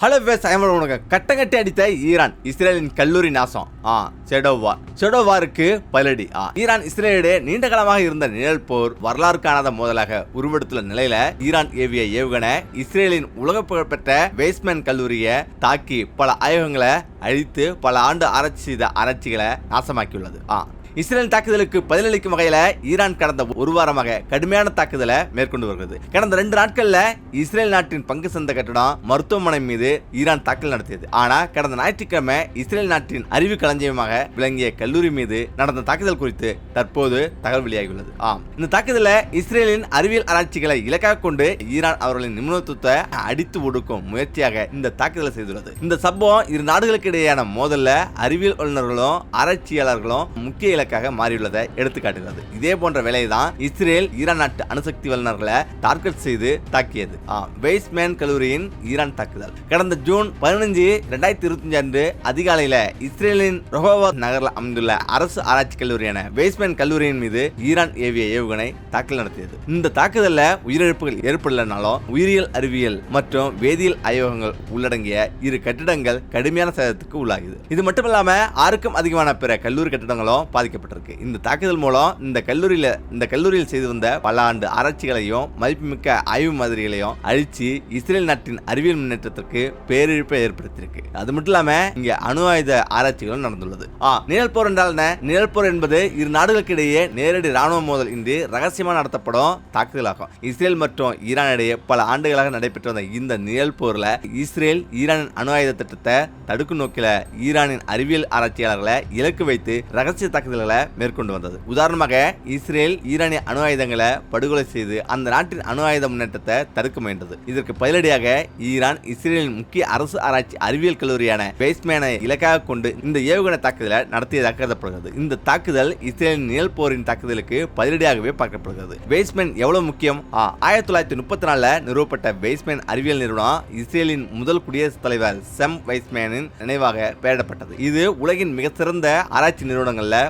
Hello base ஐமர் உனக்கு கட்டங்கட்டி அடித்த Iran இஸ்ரேலின் கல்லூரி நாசம். ஆ செடோவா. செடோவாருக்கு பலடி ஆ ஈரான் இஸ்ரேலிடையே நீண்ட காலமாக இருந்த நிழல் போர் வரலாறு காணாத மோதலாக உருவெடுத்துள்ள நிலையில ஈரான் ஏவிய ஏவுகணை இஸ்ரேலின் உலக புகழ்பெற்ற வேஸ்மேன் கல்லூரியை தாக்கி பல ஆய்வகங்களை அழித்து பல ஆண்டு ஆராய்ச்சி செய்த ஆராய்ச்சிகளை நாசமாக்கியுள்ளது. ஆ இஸ்ரேல் தாக்குதலுக்கு பதிலளிக்கும் வகையில ஈரான் கடந்த ஒரு வாரமாக கடுமையான தாக்குதலை மேற்கொண்டு வருகிறது. கடந்த ரெண்டு நாட்கள்ல இஸ்ரேல் நாட்டின் பங்கு சந்த கட்டடம் மருத்துவமனை மீது ஈரான் தாக்குதல் நடத்தியது. ஆனா கடந்த ஞாயிற்றுக்கிழமை இஸ்ரேல் நாட்டின் அறிவு களஞ்சியமாக விளங்கிய கல்லூரி மீது நடந்த தாக்குதல் குறித்து தற்போது தகவல் வெளியாகியுள்ளது. ஆம். இந்த தாக்குதல இஸ்ரேலின் அறிவியல் ஆராய்ச்சிகளை இலக்காக கொண்டு ஈரான் அவர்களின் நிபுணத்துவத்தை அடித்து ஒடுக்கும் முயற்சியாக இந்த தாக்குதலை செய்துள்ளது. இந்த சம்பவம் இரு நாடுகளுக்கு இடையேயான மோதல்ல அறிவியல் வல்லுநர்களும் ஆராய்ச்சியாளர்களும் முக்கிய இலக்காக மாறியுள்ளதை எடுத்துக்காட்டுகிறது. இதே போன்ற வேலையை தான் இஸ்ரேல் ஈரான் நாட்டு அணுசக்தி வல்லுநர்களை டார்கெட் செய்து தாக்கியது. வெய்ஸ்மேன் கல்லூரியின் ஈரான் தாக்குதல். கடந்த ஜூன் பதினஞ்சு ரெண்டாயிரத்தி இருபத்தஞ்சு அன்று அதிகாலையில் இஸ்ரேலின் ரொஹோவா நகரில் அமைந்துள்ள அரசு ஆராய்ச்சி கல்லூரியான வெய்ஸ்மேன் கல்லூரியின் மீது ஈரான் ஏவிய ஏவுகணை தாக்கல் நடத்தியது. இந்த தாக்குதலில் உயிரிழப்புகள் ஏற்படலனாலும் உயிரியல் அறிவியல் மற்றும் வேதியியல் ஆய்வகங்கள் உள்ளடங்கிய இரு கட்டிடங்கள் கடுமையான சேதத்துக்கு உள்ளாகியது. இது மட்டுமில்லாம ஆறுக்கும் அதிகமான பிற கல்லூரி கட்டிடங்களும் பாதிக்கப்பட்டிருக்கு. இந்த தாக்குதல் மூலம் இந்த கல்லூரியில இந்த கல்லூரியில் செய்து வந்த பல ஆண்டு ஆராய்ச்சிகளையும் மதிப்புமிக்க ஆய்வு மாதிரிகளையும் அழிச்சு இஸ்ரேல் நாட்டின் அறிவியல் முன்னேற்றத்திற்கு பேரிழப்பை ஏற்படுத்தியிருக்கு. அது மட்டும் இல்லாம இங்க அணு ஆயுத ஆராய்ச்சிகளும் நடந்துள்ளது. நிழல் போர் என்றால் என்ன? நிழல் போர் என்பது இரு நாடுகளுக்கு இடையே நேரடி ராணுவ மோதல் இன்றி ரகசியமாக நடத்தப்படும் தாக்குதலாகும். இஸ்ரேல் மற்றும் ஈரான் இடையே பல ஆண்டுகளாக நடைபெற்று வந்த இந்த நிழல் போர்ல இஸ்ரேல் ஈரானின் அணு ஆயுத திட்டத்தை தடுக்கும் நோக்கில ஈரானின் அறிவியல் ஆராய்ச்சியாளர்களை இலக்கு வைத்து ரகசிய தாக்குதல் தாக்குதல்களை மேற்கொண்டு வந்தது. உதாரணமாக இஸ்ரேல் ஈரானிய அணு ஆயுதங்களை படுகொலை செய்து அந்த நாட்டின் அணு ஆயுத முன்னேற்றத்தை தடுக்க முயன்றது. இதற்கு பதிலடியாக ஈரான் இஸ்ரேலின் முக்கிய அரசு ஆராய்ச்சி அறிவியல் கல்லூரியான பேஸ்மேனை இலக்காக கொண்டு இந்த ஏவுகணை தாக்குதலை நடத்தியதாக கருதப்படுகிறது. இந்த தாக்குதல் இஸ்ரேலின் நிழல் போரின் தாக்குதலுக்கு பதிலடியாகவே பார்க்கப்படுகிறது. பேஸ்மேன் எவ்வளவு முக்கியம்? ஆயிரத்தி தொள்ளாயிரத்தி முப்பத்தி நாலுல நிறுவப்பட்ட பேஸ்மேன் அறிவியல் நிறுவனம் இஸ்ரேலின் முதல் குடியரசுத் தலைவர் செம் வைஸ்மேனின் நினைவாக பெயரிடப்பட்டது. இது உலகின் மிகச்சிறந்த சிறந்த ஆராய்ச்சி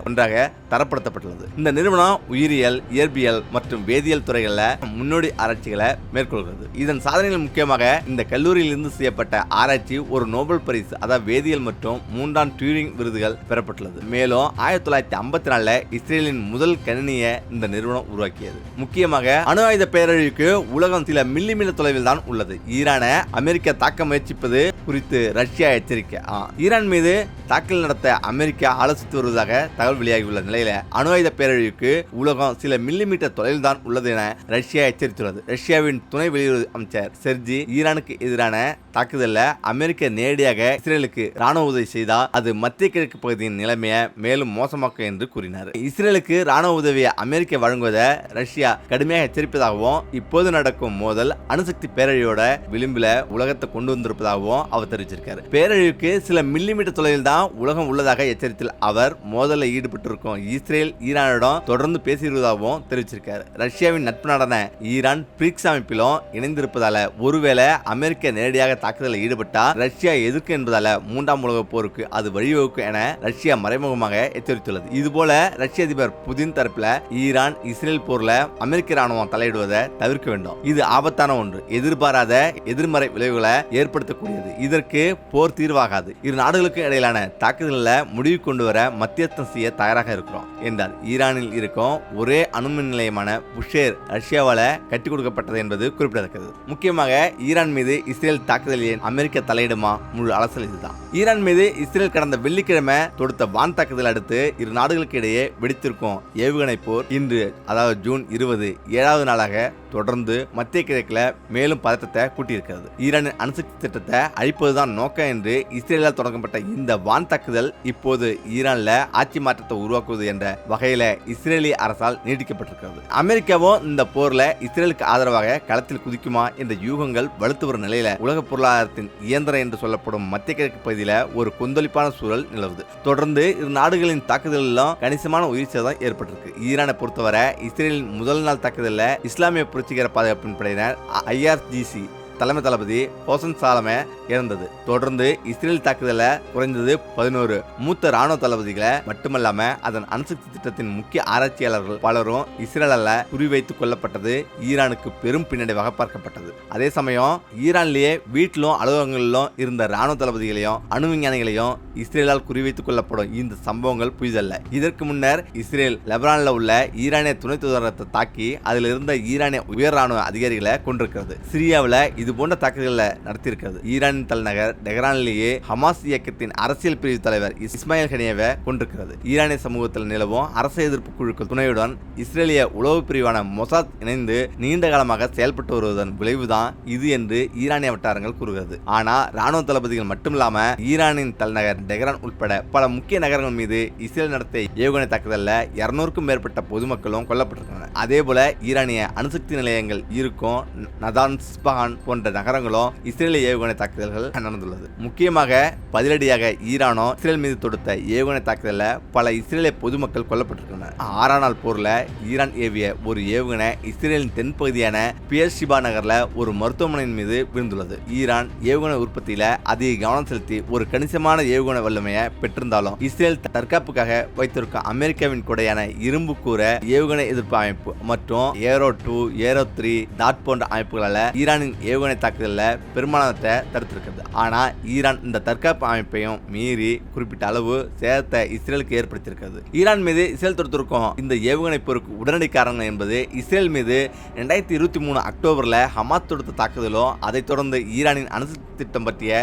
ஒன்று ஒன்றாக தரப்படுத்தப்பட்டுள்ளது. இந்த நிறுவனம் உயிரியல் இயற்பியல் மற்றும் வேதியியல் துறைகளில் முன்னோடி ஆராய்ச்சிகளை மேற்கொள்கிறது. இதன் சாதனைகள் முக்கியமாக இந்த கல்லூரியிலிருந்து செய்யப்பட்ட ஆராய்ச்சி ஒரு நோபல் பரிசு அதாவது வேதியியல் மற்றும் மூன்றாம் டியூரிங் விருதுகள் பெறப்பட்டுள்ளது. மேலும் ஆயிரத்தி தொள்ளாயிரத்தி ஐம்பத்தி நாலுல இஸ்ரேலின் முதல் கணினியை இந்த நிறுவனம் உருவாக்கியது. முக்கியமாக அணு ஆயுத பேரழிவுக்கு உலகம் சில மில்லிமீட்டர் தொலைவில் தான் உள்ளது. ஈரானை அமெரிக்கா தாக்க முயற்சிப்பது குறித்து ரஷ்யா எச்சரிக்கை. ஈரான் மீது தாக்கல் நடத்த அமெரிக்கா ஆலோசித்து வருவதாக தகவல் வெளியாகியுள்ள நிலையில அணு ஆயுத பேரழிவுக்கு உலகம் சில மில்லிமீட்டர் தொலைவில் தான் உள்ளது என ரஷ்யா எச்சரித்துள்ளது. ரஷ்யாவின் துணை வெளியுறவு அமைச்சர் செர்ஜி ஈரானுக்கு எதிரான தாக்குதலில் அமெரிக்க நேரடியாக இஸ்ரேலுக்கு ராணுவ உதவி செய்தால் அது மத்திய கிழக்கு பகுதியின் நிலைமையை மேலும் மோசமாக்கும் என்று கூறினார். இஸ்ரேலுக்கு ராணுவ உதவியை அமெரிக்கா வழங்குவதை ரஷ்யா கடுமையாக எச்சரிப்பதாகவும் இப்போது நடக்கும் மோதல் அணுசக்தி பேரழிவோட விளிம்பில் உலகத்தை கொண்டு வந்திருப்பதாகவும் அவர் தெரிவிச்சிருக்காரு. பேரழிவுக்கு சில மில்லிமீட்டர் தொலைவில் தான் உலகம் உள்ளதாக எச்சரித்தில் அவர் மோதலில் ஈடுபட்டிருக்கும். இஸ்ரேல் ஈரானிடம் தொடர்ந்து பேசியிருப்பதாகவும் தெரிவிச்சிருக்காரு. ரஷ்யாவின் நட்பு நாடான ஈரான் பிரிக்ஸ் அமைப்பிலும் இணைந்திருப்பதால ஒருவேளை அமெரிக்க நேரடியாக தாக்குதலில் ஈடுபட்டால் ரஷ்யா எதிர்க்கும் என்பதால மூன்றாம் உலக போருக்கு அது வழிவகுக்கும் என ரஷ்யா மறைமுகமாக எச்சரித்துள்ளது. இதுபோல ரஷ்ய அதிபர் புதின் தரப்புல ஈரான் இஸ்ரேல் போர்ல அமெரிக்க ராணுவம் தலையிடுவதை தவிர்க்க வேண்டும். இது ஆபத்தான ஒன்று. எதிர்பாராத எதிர்மறை விளைவுகளை ஏற்படுத்தக்கூடியது. இதற்கு போர் தீர்வாகாது. இரு நாடுகளுக்கு இடையிலான தாக்குதலில் முடிவு கொண்டு வர மத்தியஸ்தம் செய்ய தயாராக இருக்கிறோம். என்றார். ஈரானில் இருக்கும் ஒரே அணுமின் நிலையமான புஷேர் ரஷ்யாவால் கட்டி கொடுக்கப்பட்டது என்பது குறிப்பிடத்தக்கது. முக்கியமாக ஈரான் மீது இஸ்ரேல் தாக்குதல் ஏன் அமெரிக்கா தலையிடுமா? முழு அலசல் இதுதான். ஈரான் மீது இஸ்ரேல் கடந்த வெள்ளிக்கிழமை தொடுத்த வான் தாக்குதல் அடுத்து இரு நாடுகளுக்கு இடையே வெடித்திருக்கும் ஏவுகணை போர் இன்று அதாவது ஜூன் இருபது ஏழாவது நாளாக தொடர்ந்து மத்திய கிழக்கில் மேலும் பதட்டத்தை கூட்டியிருக்கிறது. ஈரானின் அணுசக்தி திட்டத்தை அழிப்பதுதான் நோக்கம் என்று இஸ்ரேலால் தொடங்கப்பட்ட இந்த வான் தாக்குதல் இப்போது ஈரானில் ஆட்சி மாற்றத்தை உருவாக்குவது என்ற வகையில இஸ்ரேலிய அரசால் நீடிக்கப்பட்டிருக்கிறது அமெரிக்காவும் இந்த போர்ல இஸ்ரேலுக்கு ஆதரவாக களத்தில் குதிக்குமா என்ற யூகங்கள் வலுத்து வரும் நிலையில உலக பொருளாதாரத்தின் இயந்திரம் என்று சொல்லப்படும் மத்திய கிழக்கு பகுதியில ஒரு கொந்தளிப்பான சூழல் நிலவுது. தொடர்ந்து இரு நாடுகளின் தாக்குதலிலும் கணிசமான உயிர் சேதம் ஏற்பட்டிருக்கு. ஈரானை பொறுத்தவரை இஸ்ரேலின் முதல் நாள் தாக்குதலில் இஸ்லாமிய புரட்சிகர பாதுகாப்பின் படையினர் ஐஆர்ஜிசி தலைமை தளபதி ஹோசன் சாலமே இறந்தது. தொடர்ந்து இஸ்ரேல் தாக்குதல குறைந்தது பதினோரு மூத்த ராணுவ தளபதிகளை மட்டுமல்லாம அதன் அணுசக்தி திட்டத்தின் முக்கிய ஆராய்ச்சியாளர்கள் பலரும் இஸ்ரேலால குறிவைத்து கொல்லப்பட்டது ஈரானுக்கு பெரும் பின்னடைவாக பார்க்கப்பட்டது. அதே சமயம் ஈரான்லேயே வீட்டிலும் அலுவலகங்களிலும் இருந்த ராணுவ தளபதிகளையும் அணு விஞ்ஞானிகளையும் இஸ்ரேலால் குறிவைத்துக் கொள்ளப்படும் இந்த சம்பவங்கள் புதிதல்ல இதற்கு முன்னர் இஸ்ரேல் லெபரானில் உள்ள ஈரானிய துணை தூதரகத்தை தாக்கி அதில் இருந்த ஈரானிய உயர் ராணுவ அதிகாரிகளை கொண்டிருக்கிறது சிரியாவில் இது போன்ற தாக்குதல்களை நடத்தியிருக்கிறது. ஈரானின் தலைநகர் டெஹ்ரானிலேயே ஹமாஸ் இயக்கத்தின் அரசியல் பிரிவு தலைவர் இஸ்மாயில் ஹனியவை கொண்டிருக்கிறது ஈரானிய சமூகத்தில் நிலவும் அரசு எதிர்ப்பு குழுக்கள் துணையுடன் இஸ்ரேலிய உளவு பிரிவான மொசாத் இணைந்து நீண்ட காலமாக செயல்பட்டு வருவதன் விளைவுதான் இது என்று ஈரானிய வட்டாரங்கள் கூறுகிறது. ஆனால் ராணுவ தளபதிகள் மட்டுமில்லாம ஈரானின் தலைநகர் டெஹ்ரான் உட்பட பல முக்கிய நகரங்கள் மீது இஸ்ரேல் நடத்திய ஏவுகணை தாக்குதலில் இருநூறுக்கும் மேற்பட்ட பொதுமக்களும் கொல்லப்பட்டிருக்கிறாங்க அதே போல ஈரானிய அணுசக்தி நிலையங்கள் இருக்கும் நதான் சிஸ்பஹான் போன்ற நகரங்களும் இஸ்ரேலிய ஏவுகணை தாக்குதல்கள் நடந்துள்ளது. முக்கியமாக பதிலடியாக ஈரானோ இஸ்ரேல் மீது தொடுத்த ஏவுகணை தாக்குதலில் பல இஸ்ரேலிய பொதுமக்கள் கொல்லப்பட்டிருக்கின்றனர். ஆறாம் நாள் போர்ல ஈரான் ஏவிய ஒரு ஏவுகணை இஸ்ரேலின் தென்பகுதியான பியர்ஷிபா நகரில் ஒரு மருத்துவமனையின் மீது விழுந்துள்ளது. ஈரான் ஏவுகணை உற்பத்தியில் அதிக கவனம் செலுத்தி ஒரு கணிசமான ஏவுகணை வல்லமையை பெற்றிருந்தாலும் இஸ்ரேல் தற்காப்புக்காக வைத்திருக்கும் அமெரிக்காவின் கொடையான இரும்பு கூற ஏவுகணை எதிர்ப்பு அமைப்பு மற்றும் arrow two arrow three dot போன்ற அமைப்புகளால் ஈரானின் ஏவுகணை தாக்குதலில் பெரும்பாலானத்தை தடுத்திருக்கிறது. ஆனால் ஈரான் இந்த தற்காப்பு அமைப்பையும் மீறி குறிப்பிட்ட அளவு சேதத்தை இஸ்ரேலுக்கு ஏற்படுத்தியிருக்கிறது. ஈரான் மீது இஸ்ரேல் தொடுத்திருக்கும் இந்த ஏவுகணை போருக்கு உடனடி காரணம் என்பது இஸ்ரேல் மீது ரெண்டாயிரத்தி இருபத்தி மூணு அக்டோபரில் ஹமாஸ் தொடுத்த தாக்குதலும் அதைத் தொடர்ந்து ஈரானின் அணுசக்தி திட்டம் பற்றிய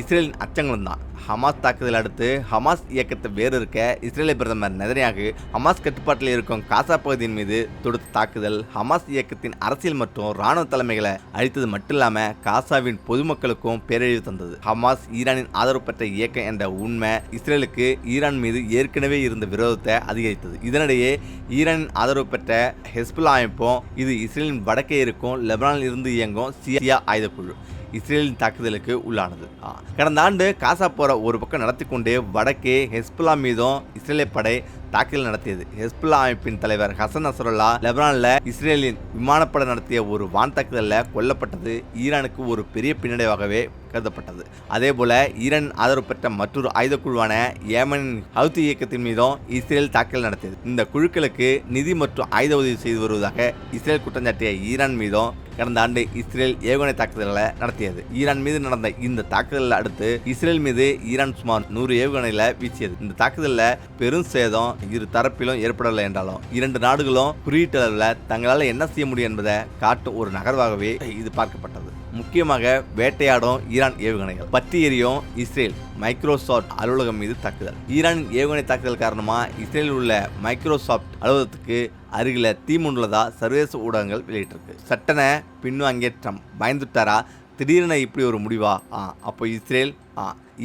இஸ்ரேலின் அச்சங்களும் தான். ஹமாஸ் தாக்குதல் அடுத்து ஹமாஸ் இயக்கத்தை வேறு இருக்க இஸ்ரேலிய பிரதமர் நெதனியாகு ஹமாஸ் கட்டுப்பாட்டில் இருக்கும் காசா பகுதியின் மீது தொடுத்த தாக்குதல் ஹமாஸ் இயக்கத்தின் அரசியல் மற்றும் இராணுவ தலைமைகளை அழித்தது மட்டும் இல்லாமல் காசாவின் பொதுமக்களுக்கும் பேரழிவு தந்தது. ஹமாஸ் ஈரானின் ஆதரவு பெற்ற இயக்கம் என்ற உண்மை இஸ்ரேலுக்கு ஈரான் மீது ஏற்கனவே இருந்த விரோதத்தை அதிகரித்தது. இதனிடையே ஈரானின் ஆதரவு பெற்ற ஹெஸ்புல்லா அமைப்பும் இது இஸ்ரேலின் வடக்கே இருக்கும் லெபனானில் இருந்து இயங்கும் சியா ஆயுதக்குழு இஸ்ரேலின் தாக்குதலுக்கு உள்ளானது. கடந்த ஆண்டு காசா போற ஒரு பக்கம் நடத்தி கொண்டே வடக்கே ஹெஸ்புல்லா மீதும் இஸ்ரேலிய படை தாக்குதல் நடத்தியது. ஹெஸ்புல்லா அமைப்பின் தலைவர் ஹசன் நசருல்லா லெபனான்ல இஸ்ரேலின் விமானப்படை நடத்திய ஒரு வான் தாக்குதலில் கொல்லப்பட்டது. ஈரானுக்கு ஒரு பெரிய பின்னடைவாகவே கருதப்பட்டது. அதே போல ஈரான் ஆதரவு பெற்ற மற்றொரு ஆயுத குழுவான ஏமனின் ஹவுத்தி இயக்கத்தின் மீதும் இஸ்ரேல் தாக்குதல் நடத்தியது. இந்த குழுக்களுக்கு நிதி மற்றும் ஆயுத உதவி செய்து வருவதாக இஸ்ரேல் குற்றம் சாட்டிய ஈரான் மீதும் கடந்த ஆண்டு இஸ்ரேல் ஏவுகணை தாக்குதல்களை நடத்தியது. ஈரான் மீது நடந்த இந்த தாக்குதலை அடுத்து இஸ்ரேல் மீது ஈரான் சுமார் நூறு ஏவுகணைகளை வீசியது. இந்த தாக்குதலில் பெரும் சேதம் இரு தரப்பிலும் ஏற்படவில்லை என்றாலும் இரண்டு நாடுகளும் குறியீட்டளவில் தங்களால் என்ன செய்ய முடியும் என்பதை காட்டும் ஒரு நகர்வாகவே இது பார்க்கப்பட்டது. முக்கியமாக வேட்டையாடும் ஈரான் ஏவுகணைகள். பற்றி எரியும் இஸ்ரேல் மைக்ரோசாஃப்ட் அலுவலகம் மீது தாக்குதல். ஈரானின் ஏவுகணை தாக்குதல் காரணமாக இஸ்ரேலில் உள்ள மைக்ரோசாஃப்ட் அலுவலகத்துக்கு அருகில் தீமுண்டுள்ளதா சர்வதேச ஊடகங்கள் வெளியிட்டிருக்கு. சட்டன பின்வாங்கிய ட்ரம்ப் பயந்துட்டாரா? திடீரென இப்படி ஒரு முடிவா? ஆ அப்போ இஸ்ரேல்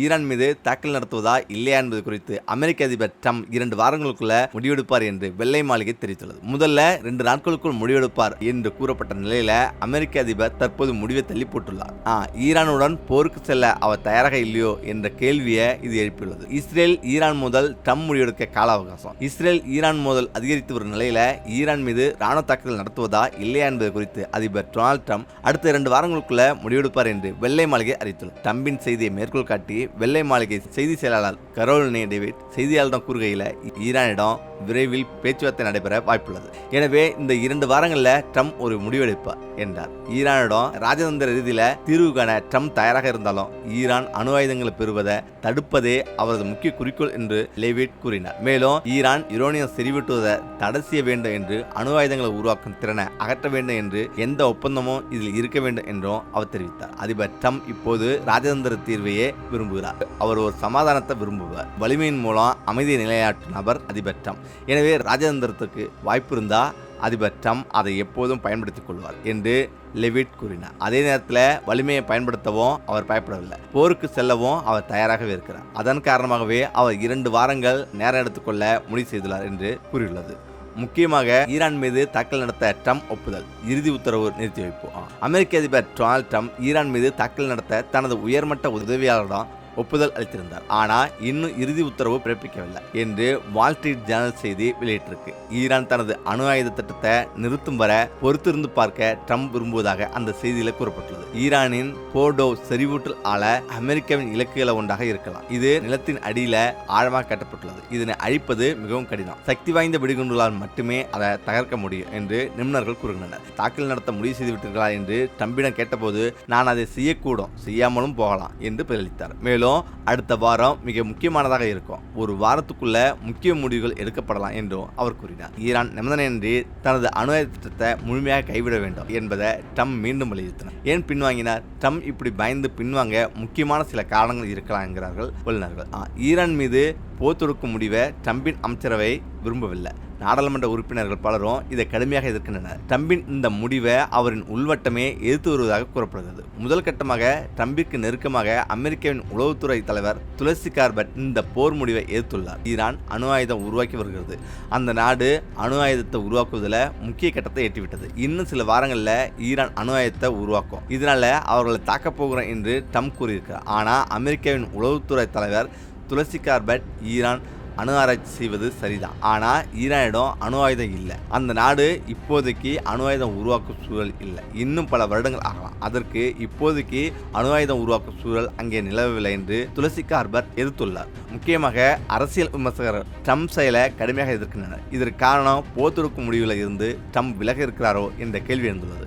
ஈரான் மீது தாக்கல் நடத்துவதா இல்லையா என்பது குறித்து அமெரிக்க அதிபர் ட்ரம்ப் இரண்டு வாரங்களுக்குள்ள முடிவெடுப்பார் என்று வெள்ளை மாளிகை தெரிவித்துள்ளது. முதல்ல ரெண்டு நாட்களுக்குள் முடிவெடுப்பார் என்று கூறப்பட்ட நிலையில அமெரிக்க அதிபர் தற்போது முடிவை தள்ளி போட்டுள்ளார் ஆ ஈரானுடன் போருக்கு செல்ல அவர் தயாராக இல்லையோ என்ற கேள்வியை இது எழுப்பியுள்ளது. இஸ்ரேல் ஈரான் முதல் ட்ரம்ப் முடிவெடுக்க கால அவகாசம். இஸ்ரேல் ஈரான் மோதல் அதிகரித்து வரும் நிலையில ஈரான் மீது ராணுவ தாக்குதல் நடத்துவதா இல்லையா என்பது குறித்து அதிபர் டொனால்ட் ட்ரம்ப் அடுத்த இரண்டு வாரங்களுக்குள்ள முடிவெடுப்பார் என்று வெள்ளை மாளிகை அறிவித்துள்ளார் ட்ரம்பின் செய்தியை மேற்கோள் காட்டி வெள்ளை மாளிகை செய்தி செயலாளர் கரோலினே டேவிட் செய்தியாளரிடம் கூறுகையில் ஈரானிடம் விரைவில் பேச்சுவார்த்தை நடைபெற வாய்ப்புள்ளது. எனவே இந்த இரண்டு வாரங்களில் ட்ரம்ப் ஒரு முடிவெடுப்பார் என்றார். ஈரானிடம் ராஜதந்திர ரீதியில் தீர்வு காண ட்ரம்ப் தயாராக இருந்தாலும் ஈரான் அணு ஆயுதங்களை பெறுவதை தடுப்பதே அவரது முக்கிய குறிக்கோள் என்று லேவிட் கூறினார். மேலும் ஈரான் யுரோனியம் செறிவிட்டுவதை தடை செய்ய வேண்டும் என்று அணு ஆயுதங்களை உருவாக்கும் திறனை அகற்ற வேண்டும் என்று எந்த ஒப்பந்தமும் இதில் இருக்க வேண்டும் என்றும் அவர் தெரிவித்தார். அதிபர் ட்ரம்ப் இப்போது ராஜதந்திர தீர்வையே விரும்புகிறார். அவர் ஒரு சமாதானத்தை விரும்புவார். வலிமையின் மூலம் அமைதியை நிலையாற்றும் நபர் அதிபர் ட்ரம்ப் எனவே ராஜதந்திரத்துக்கு வாய்ப்பு இருந்தா அதிபர் ட்ரம்ப் அதை எப்போதும் பயன்படுத்திக் கொள்வார் என்று லெவிட் கூறினார். அதே நேரத்தில் வலிமையை பயன்படுத்தவும் அவர் பயப்படவில்லை. போருக்கு செல்லவும் அவர் தயாராகவே இருக்கிறார். அதன் காரணமாகவே அவர் இரண்டு வாரங்கள் நேரம் எடுத்துக்கொள்ள முடிவு செய்துள்ளார் என்று கூறியுள்ளது. முக்கியமாக ஈரான் மீது தாக்கல் நடத்த ட்ரம்ப் ஒப்புதல் இறுதி உத்தரவு நிறுத்தி வைப்பு அமெரிக்க அதிபர் டொனால்ட் ட்ரம்ப் ஈரான் மீது தாக்கல் நடத்த தனது உயர்மட்ட உதவியாளரிடம் ஒப்புதல் அளித்திருந்தார். ஆனால் இன்னும் இறுதி உத்தரவு பிறப்பிக்கவில்லை என்று வால் ஸ்ட்ரீட் ஜேர்னல் செய்தி வெளியிட்டிருக்கு. ஈரான் தனது அணு ஆயுத திட்டத்தை நிறுத்தும் வர பொறுத்திருந்து பார்க்க ட்ரம்ப் விரும்புவதாக அந்த செய்தியில் கூறப்பட்டுள்ளது. ஈரானின் போர்டோ செறிவூட்டல் ஆள அமெரிக்காவின் இலக்குகளை ஒன்றாக இருக்கலாம். இது நிலத்தின் அடியில் ஆழமாக கட்டப்பட்டுள்ளது. இதனை அழிப்பது மிகவும் கடினம். சக்தி வாய்ந்த வெடிகுண்டுகளால் மட்டுமே அதை தகர்க்க முடியும் என்று நிபுணர்கள் கூறுகின்றனர். தாக்கல் நடத்த முடிவு செய்துவிட்டீர்களா என்று ட்ரம்பிடம் கேட்டபோது நான் அதை செய்யக்கூடும். செய்யாமலும் போகலாம் என்று பதிலளித்தார் மேலும் அடுத்த வாரம் மிக முக்கியமானதாக இருக்கும். ஒரு வாரத்துக்குள்ள முக்கிய முடிவுகள் எடுக்கப்படலாம் என்றும் அவர் கூறினார். ஈரான் நிபந்தனையின்றி தனது அணு திட்டத்தை முழுமையாக கைவிட வேண்டும் என்பதை ட்ரம்ப் மீண்டும் வலியுறுத்தினார். ஏன் பின்வாங்கினார்? ட்ரம்ப் இப்படி பயந்து பின்வாங்க முக்கியமான சில காரணங்கள் இருக்கலாம் என்கிறார்கள் வல்லுநர்கள். ஆ, ஈரான் மீது போர் தொடுக்கும் முடிவை ட்ரம்பின் அமைச்சரவை விரும்பவில்லை. நாடாளுமன்ற உறுப்பினர்கள் பலரும் இதை கடுமையாக எதிர்க்கின்றனர். ட்ரம்பின் இந்த முடிவை அவரின் உள்வட்டமே எதிர்த்து வருவதாக கூறப்படுகிறது. முதல் கட்டமாக ட்ரம்பிற்கு நெருக்கமாக அமெரிக்காவின் உளவுத்துறை தலைவர் துளசி கார்பட் இந்த போர் முடிவை எதிர்த்துள்ளார். ஈரான் அணு ஆயுதம் உருவாக்கி வருகிறது. அந்த நாடு அணு ஆயுதத்தை உருவாக்குவதில் முக்கிய கட்டத்தை எட்டிவிட்டது. இன்னும் சில வாரங்களில் ஈரான் அணு ஆயுதத்தை உருவாக்கும். இதனால அவர்களை தாக்கப் போகிறோம் என்று ட்ரம்ப் கூறியிருக்கிறார். ஆனால் அமெரிக்காவின் உளவுத்துறை தலைவர் துளசி கார்பட் ஈரான் அணு ஆராய்ச்சி செய்வது சரிதான். ஆனால் ஈரானிடம் அணு ஆயுதம் இல்லை. அந்த நாடு இப்போதைக்கு அணு ஆயுதம் உருவாக்கும் சூழல் இல்லை. இன்னும் பல வருடங்கள் ஆகலாம். அதற்கு இப்போதைக்கு அணு ஆயுதம் உருவாக்கும் சூழல் அங்கே நிலவவில்லை என்று துளசி கார்பர் எதிர்த்துள்ளார். முக்கியமாக அரசியல் விமர்சகர் ட்ரம்ப் செயலை கடுமையாக எதிர்க்கின்றனர். இதற்கு காரணம் போர் தொடுக்கும் முடிவில் இருந்து ட்ரம்ப் விலக இருக்கிறாரோ என்ற கேள்வி எழுந்துள்ளது.